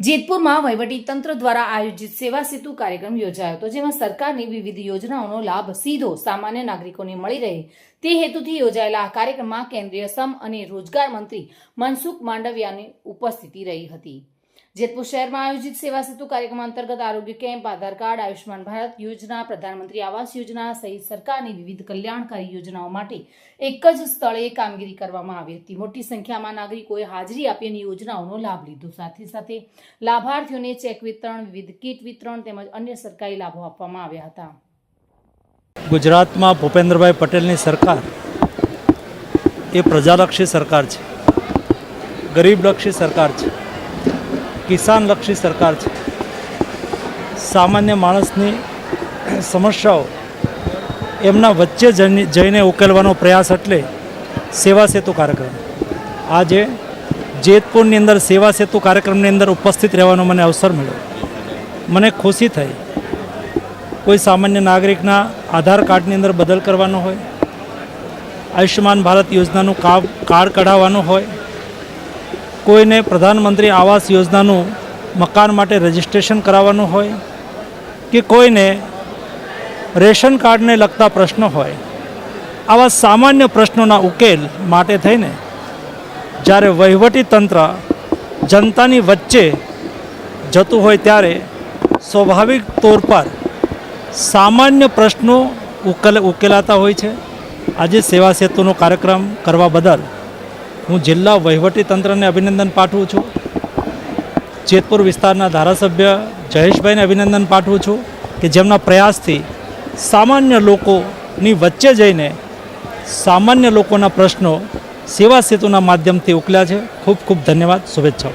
જેતપુરમાં તંત્ર દ્વારા આયોજિત સેવા સેતુ કાર્યક્રમ યોજાયો હતો, જેમાં સરકારની વિવિધ યોજનાઓનો લાભ સીધો સામાન્ય નાગરિકોને મળી રહે. તે હેતુથી યોજાયેલા આ કાર્યક્રમમાં કેન્દ્રીય શ્રમ અને રોજગાર મંત્રી મનસુખ માંડવિયાની ઉપસ્થિતિ રહી હતી. જેતપુર શહેરમાં આયોજિત સેવા સેતુ કાર્યક્રમ અંતર્ગત આરોગ્ય કેમ્પ, આધાર કાર્ડ આયુષ્માન ભારત યોજના, પ્રધાનમંત્રી આવાસ યોજના સહિત સરકારની વિવિધ કલ્યાણકારી યોજનાઓ માટે એક જ સ્થળે કામગીરી કરવામાં આવી હતી. મોટી સંખ્યામાં નાગરિકોએ હાજરી આપી અને યોજનાઓનો લાભ લીધો. સાથે સાથે લાભાર્થીઓને ચેક વિતરણ, વિવિધ કીટ વિતરણ તેમજ અન્ય સરકારી લાભો આપવામાં આવ્યા હતા. ગુજરાતમાં ભૂપેન્દ્રભાઈ પટેલની સરકાર એ પ્રજાલક્ષી સરકાર છે. ગરીબલક્ષી સરકાર છે. કિસાનલક્ષી સરકાર છે. સામાન્ય માણસની સમસ્યાઓ એમના વચ્ચે જઈને ઉકેલવાનો પ્રયાસ એટલે સેવા સેતુ કાર્યક્રમ. આજે જેતપુરની અંદર સેવા સેતુ કાર્યક્રમની અંદર ઉપસ્થિત રહેવાનો મને અવસર મળ્યો. મને ખુશી થઈ. કોઈ સામાન્ય નાગરિકના આધાર કાર્ડની અંદર બદલ કરવાનો હોય, આયુષ્યમાન ભારત યોજનાનું કાર્ડ કઢાવવાનું હોય કોઈને પ્રધાનમંત્રી આવાસ યોજનાનું મકાન માટે રજિસ્ટ્રેશન કરાવવાનું હોય કે કોઈને રેશન કાર્ડને લગતા પ્રશ્નો હોય, આવા સામાન્ય પ્રશ્નોના ઉકેલ માટે થઈને જ્યારે વહીવટી તંત્ર જનતાની વચ્ચે જતું હોય ત્યારે સ્વાભાવિક તોર પર સામાન્ય પ્રશ્નો ઉકેલ ઉકેલાતા હોય છે. આજે સેવા સેતુનો કાર્યક્રમ કરવા બદલ હું જિલ્લા વહીવટી તંત્રને અભિનંદન પાઠવું છું. જેતપુર વિસ્તારના ધારાસભ્ય જયેશભાઈને અભિનંદન પાઠવું છું કે જેમના પ્રયાસથી સામાન્ય લોકોની વચ્ચે જઈને સામાન્ય લોકોના પ્રશ્નો સેવા સેતુના માધ્યમથી ઉકલ્યા છે. ખૂબ ખૂબ ધન્યવાદ. શુભેચ્છાઓ.